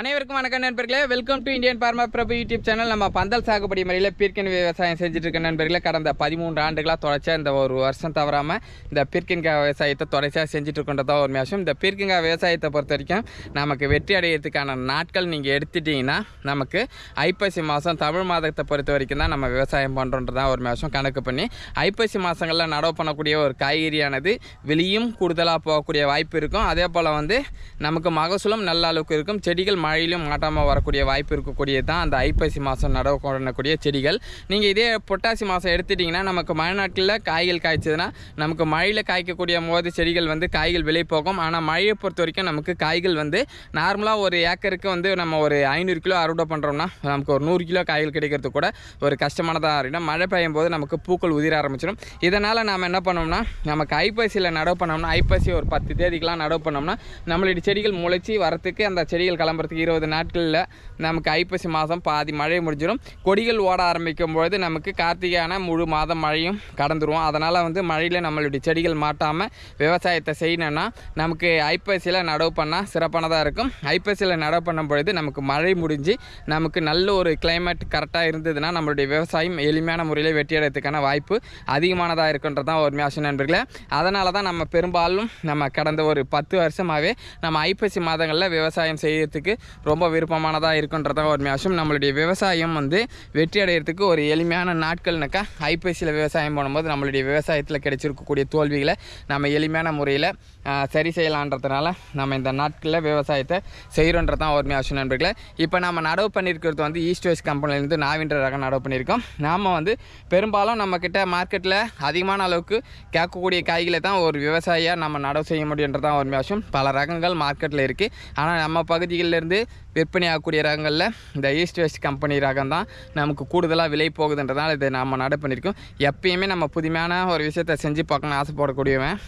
அனைவருக்கும் வணக்கம் நண்பர்களே. Welcome to Indian farmer Prabhu YouTube channel நம்ம பந்தல் சாகுபடி முறையில் பீர்க்கன் விவசாயம் செஞ்சுட்டு இருக்க நண்பர்களே கடந்த பதிமூன்று ஆண்டுகளாக தொடர்ச்சியாக இந்த ஒரு வருஷம் தவறாமல் இந்த பீர்க்கன்காய் விவசாயத்தை தொடர்ச்சியாக செஞ்சுட்டு இருக்கின்றதா ஒரு மேஷம் இந்த பீர்க்கங்காய் விவசாயத்தை பொறுத்த வரைக்கும் நமக்கு வெற்றி அடையிறதுக்கான நாட்கள் நீங்கள் எடுத்துட்டிங்கன்னா நமக்கு ஐப்பசி மாதம் தமிழ் மாதத்தை பொறுத்த வரைக்கும் தான் நம்ம விவசாயம் பண்ணுறோன்றதான் ஒரு மேஷம் கணக்கு பண்ணி ஐப்பசி மாதங்களில் நடவு பண்ணக்கூடிய ஒரு காய்கறியானது வெளியும் கூடுதலாக போகக்கூடிய வாய்ப்பு இருக்கும். அதே போல் வந்து நமக்கு மகசூலும் நல்ல அளவுக்கு இருக்கும். செடிகள் மழையிலும் மாட்டாமல் வரக்கூடிய வாய்ப்பு இருக்கக்கூடியது தான் அந்த ஐப்பசி மாதம் நடவு பண்ணக்கூடிய செடிகள். நீங்கள் இதே பொட்டாசி மாதம் எடுத்துட்டிங்கன்னா நமக்கு மழை நாட்களில் காய்கள் காய்ச்சதுன்னா நமக்கு மழையில் காய்க்கக்கூடிய போது செடிகள் வந்து காய்கள் விலை போகும். ஆனால் மழையை பொறுத்த வரைக்கும் நமக்கு காய்கள் வந்து நார்மலாக ஒரு ஏக்கருக்கு வந்து நம்ம ஒரு ஐநூறு கிலோ அறுவடை பண்ணுறோம்னா நமக்கு ஒரு நூறு கிலோ காய்கள் கிடைக்கிறது கூட ஒரு கஷ்டமானதாக இருக்கும். மழை பெய்யும் போது நமக்கு பூக்கள் உதிர ஆரம்பிச்சிடும். இதனால் நாம் என்ன பண்ணோம்னா நமக்கு ஐப்பசியில் நடவு பண்ணோம்னா ஐப்பசி ஒரு பத்து தேதிக்கெலாம் நடவு பண்ணோம்னா நம்மளுடைய செடிகள் முளைச்சி வரத்துக்கு அந்த செடிகள் கிளம்புறதுக்கு இருபது நாட்களில் நமக்கு ஐப்பசி மாதம் பாதி மழை முடிஞ்சிடும். கொடிகள் ஓட ஆரம்பிக்கும் பொழுது நமக்கு கார்த்திகையான முழு மாதம் மழையும் கடந்துருவோம் அதனால் வந்து மழையில் நம்மளுடைய செடிகள் மாட்டாமல் விவசாயத்தை செய்யணும்னா நமக்கு ஐப்பசியில் நடவு பண்ணால் சிறப்பானதாக இருக்கும். ஐப்பசியில் நடவு பண்ணும் பொழுது நமக்கு மழை முடிஞ்சு நமக்கு நல்ல ஒரு கிளைமேட் கரெக்டாக இருந்ததுன்னா நம்மளுடைய விவசாயம் எளிமையான முறையில் வெற்றியடைறதுக்கான வாய்ப்பு அதிகமானதாக இருக்குன்றது தான் ஒரு மேஷன் நண்பர்களே. அதனால தான் நம்ம பெரும்பாலும் நம்ம கடந்த ஒரு பத்து வருஷமாகவே நம்ம ஐப்பசி மாதங்களில் விவசாயம் செய்யறதுக்கு ரொம்ப விருப்பமானதாக இருக்குன்றதான் ஒரு விஷயம் நம்மளுடைய விவசாயம் வந்து வெற்றி அடையிறதுக்கு ஒரு எளிமையான நாட்கள்னாக்கா ஐபிசியில் விவசாயம் பண்ணும்போது நம்மளுடைய விவசாயத்தில் கிடைச்சிருக்கக்கூடிய தோல்விகளை நம்ம எளிமையான முறையில் சரி செய்யலான்றதுனால நம்ம இந்த நாட்களில் விவசாயத்தை செய்கிறோன்றது தான் ஒருமையாக விஷயம் நண்பர்களே. இப்போ நம்ம நடவு பண்ணியிருக்கிறது வந்து ஈஸ்ட் வெஸ்ட் கம்பெனிலேருந்து நாவின்ற ரகம் நடவு பண்ணியிருக்கோம் நாம் வந்து பெரும்பாலும் நம்மக்கிட்ட மார்க்கெட்டில் அதிகமான அளவுக்கு கேட்கக்கூடிய காய்களை தான் ஒரு விவசாயியாக நம்ம நடவு செய்ய முடியுன்றதான் ஒருமையாக விஷயம் பல ரகங்கள் மார்க்கெட்டில் இருக்குது ஆனால் நம்ம பகுதிகளிலேருந்து விற்பனை ஆகக்கூடிய ரகங்களில் இந்த ஈஸ்ட் வெஸ்ட் கம்பெனி ரகம் தான் நமக்கு கூடுதலாக விலை போகுதுன்றதால இதை நம்ம நட பண்ணியிருக்கோம் எப்பயுமே நம்ம புதுமையான ஒரு விஷயத்தை செஞ்சு பார்க்கணும்னு ஆசைப்படக்கூடியவன்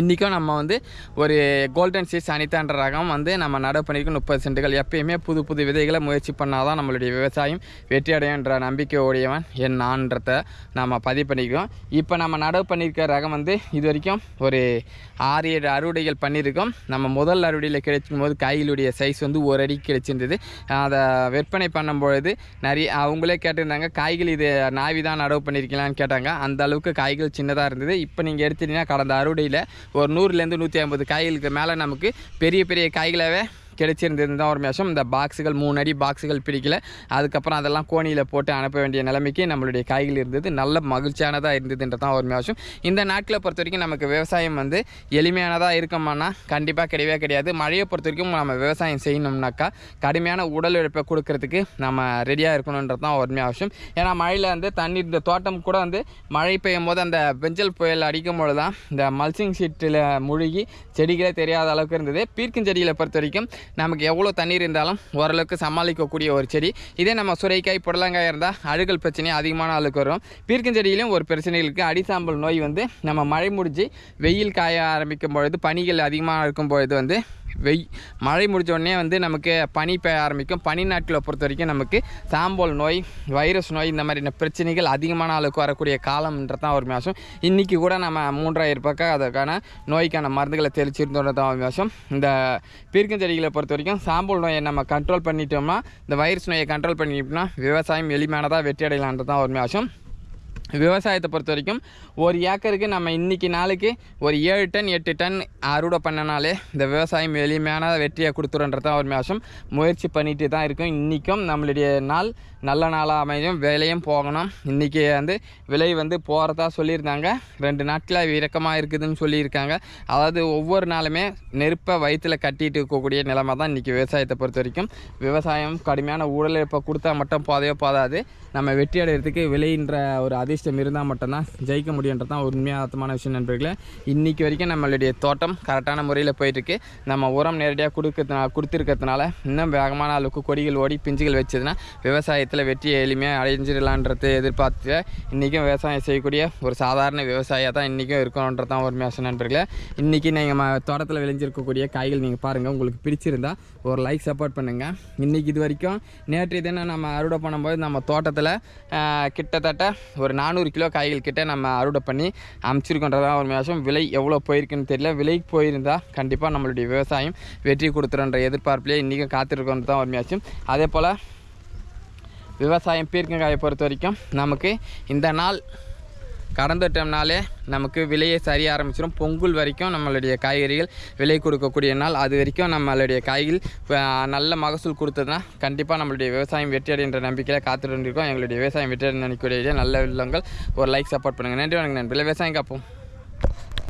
இன்றைக்கும் நம்ம வந்து ஒரு கோல்டன் சீஸ் அனிதான்ற ரகம் வந்து நம்ம நடவு பண்ணியிருக்கோம் முப்பது சென்ட்டுகள் எப்பயுமே புது புது விதைகளை முயற்சி பண்ணால் தான் நம்மளுடைய விவசாயம் வெற்றி அடையுன்ற நம்பிக்கை உடையவன் என் நான்றதை நம்ம பதிவு பண்ணியிருக்கோம். இப்போ நம்ம நடவு பண்ணியிருக்க ரகம் வந்து இது வரைக்கும் ஒரு ஆறு ஏழு அறுவடைகள் பண்ணியிருக்கோம். நம்ம முதல் அறுவடையில் கிடைக்கும் போது காய்களுடைய சைஸ் வந்து ஒரு அடி கிடைச்சிருந்தது. அதை விற்பனை பண்ணும்பொழுது நிறைய அவங்களே கேட்டிருந்தாங்க காய்கள் இது நாவி தான் நடவு பண்ணியிருக்கீங்களான்னு கேட்டாங்க. அந்த அளவுக்கு காய்கள் சின்னதாக இருந்தது. இப்போ நீங்கள் எடுத்துட்டீங்கன்னா கடந்த அறுவடையில் ஒரு நூறுலேருந்து நூற்றி ஐம்பது காய்களுக்கு மேலே நமக்கு பெரிய பெரிய காய்களாகவே கிடைச்சிருந்தது தான் ஒரு மேஷம். இந்த பாக்ஸுகள் மூணு அடி பாக்ஸுகள் பிடிக்கல. அதுக்கப்புறம் அதெல்லாம் கோணியில் போட்டு அனுப்ப வேண்டிய நிலைமைக்கு நம்மளுடைய காய்கள் இருந்தது. நல்ல மகிழ்ச்சியானதாக இருந்ததுன்றது தான் ஒரு மேஷம். இந்த நாட்களை பொறுத்த வரைக்கும் நமக்கு விவசாயம் வந்து எளிமையானதாக இருக்கமானா கண்டிப்பாக கிடையவே கிடையாது. மழையை பொறுத்த வரைக்கும் நம்ம விவசாயம் செய்யணும்னாக்கா கடுமையான உடல் இழப்பை கொடுக்கறதுக்கு நம்ம ரெடியாக இருக்கணுன்றது தான் ஒரு அவசியம் ஏன்னா மழையில் வந்து தண்ணி இந்த தோட்டம் கூட வந்து மழை பெய்யும் போது அந்த பெஞ்சல் புயல் அடிக்கும் பொழுது தான் இந்த மல்சிங் ஷீட்டில் முழுகி செடிகளே தெரியாத அளவுக்கு இருந்தது. பீர்க்கும் செடிகளை பொறுத்த வரைக்கும் நமக்கு எவ்வளோ தண்ணீர் இருந்தாலும் ஓரளவுக்கு சமாளிக்கக்கூடிய ஒரு செடி. இதே நம்ம சுரைக்காய் புடலங்காய் இருந்தால் அழுகல் பிரச்சனை அதிகமான அளவுக்கு வரும். பீர்க்கஞ்செடியிலும் ஒரு பிரச்சனை இருக்குது அடிசாம்பல் நோய் வந்து நம்ம மழை முடிஞ்சு வெயில் காய ஆரம்பிக்கும் பொழுது பனிகள் அதிகமாக இருக்கும் பொழுது வந்து வெய் மழை முடிஞ்ச உடனே வந்து நமக்கு பனி பெய்ய ஆரம்பிக்கும். பனி நாட்களை பொறுத்த வரைக்கும் நமக்கு சாம்பல் நோய் வைரஸ் நோய் இந்த மாதிரியான பிரச்சனைகள் அதிகமான அளவுக்கு வரக்கூடிய காலம்ன்றது தான் ஒரு மாதம் இன்றைக்கி கூட நம்ம மூன்றாயிரம் பக்கம் அதற்கான நோய்க்கான மருந்துகளை தெளிச்சிருந்தோன்றது தான் ஒரு மாதம் இந்த பீர்க்கஞ்செடிகளை பொறுத்த வரைக்கும் சாம்பல் நோயை நம்ம கண்ட்ரோல் பண்ணிட்டோம்னா இந்த வைரஸ் நோயை கண்ட்ரோல் பண்ணிட்டோம்னா விவசாயம் எளிமையானதாக வெற்றி அடையலான்றது தான் ஒரு மாதம் விவசாயத்தை பொறுத்த வரைக்கும் ஒரு ஏக்கருக்கு நம்ம இன்றைக்கி நாளைக்கு ஒரு ஏழு டன் எட்டு டன் அறுவடை பண்ணனாலே இந்த விவசாயம் எளிமையான வெற்றியை கொடுத்துருன்றது தான் ஒரு மாதம் முயற்சி பண்ணிட்டு தான் இருக்கும். இன்றைக்கும் நம்மளுடைய நாள் நல்ல நாளாக அமையும் விலையும் போகணும். இன்றைக்கி வந்து விலை வந்து போகிறதா சொல்லியிருந்தாங்க. ரெண்டு நாட்களாக இறக்கமாக இருக்குதுன்னு சொல்லியிருக்காங்க. அதாவது ஒவ்வொரு நாளுமே நெருப்பை வயிற்றில் கட்டிகிட்டு இருக்கக்கூடிய நிலைமை தான் இன்றைக்கி விவசாயத்தை பொறுத்த வரைக்கும். விவசாயம் கடுமையான உடலிழப்பை கொடுத்தா மட்டும் போதையோ போதாது. நம்ம வெற்றி அடைகிறதுக்கு விலைன்ற ஒரு அதிர்ஷ்டம் இருந்தால் மட்டும்தான் ஜெயிக்க முடியுன்றது தான் உண்மையாத்தமான விஷயம் நண்பர்களே. இன்றைக்கி வரைக்கும் நம்மளுடைய தோட்டம் கரெக்டான முறையில் போயிட்டுருக்கு. நம்ம உரம் நேரடியாக கொடுக்கறதுனால கொடுத்துருக்கிறதுனால இன்னும் வேகமான அளவுக்கு கொடிகள் ஓடி பிஞ்சுகள் வச்சதுன்னா விவசாயத்தில் வெற்றியை எளிமையாக அடைஞ்சிடலான்றது எதிர்பார்த்து இன்றைக்கும் விவசாயம் செய்யக்கூடிய ஒரு சாதாரண விவசாயியாக தான் இன்றைக்கும் இருக்கணுன்றது தான் ஒரு மேசன் நண்பர்களே. இன்றைக்கி நீங்கள் ம தோட்டத்தில் விளைஞ்சிருக்கக்கூடிய காய்கள் நீங்கள் பாருங்கள் உங்களுக்கு பிடிச்சிருந்தா ஒரு லைக் சப்போர்ட் பண்ணுங்கள் இன்றைக்கி இது வரைக்கும் நேற்று தினம் நம்ம அறுவடை பண்ணும்போது நம்ம தோட்டத்தில் கிட்டத்தட்ட ஒரு நானூறு கிலோ காய்கள் கிட்டே நம்ம அறுவடை பண்ணி அமைச்சிருக்கோன்றதான் ஒரு மேசம் விலை எவ்வளோ போயிருக்குன்னு தெரியல. விலைக்கு போயிருந்தால் கண்டிப்பாக நம்மளுடைய விவசாயம் வெற்றி கொடுத்துருன்ற எதிர்பார்ப்பிலே இன்றைக்கும் காத்திருக்கோன்றது தான் ஒரு விஷயம் அதே போல் விவசாயம் பீர்க்கங்காயை பொறுத்த வரைக்கும் நமக்கு இந்த நாள் கடந்துட்டோம்னாலே நமக்கு விலையை சரிய ஆரம்பிச்சிடும் பொங்கல் வரைக்கும் நம்மளுடைய காய்கறிகள் விலை கொடுக்கக்கூடிய நாள். அது வரைக்கும் நம்மளுடைய காய்கள் நல்ல மகசூல் கொடுத்ததுன்னா கண்டிப்பாக நம்மளுடைய விவசாயம் வெற்றியடைகின்ற நம்பிக்கையில் காத்துட்டு இருக்கோம் எங்களுடைய விவசாயம் வெற்றி நினைக்கக்கூடிய நல்ல உள்ளங்கள். ஒரு லைக் சப்போர்ட் பண்ணுங்கள் நன்றி வணக்கம் நண்பர்களே. விவசாயம் காப்போம்.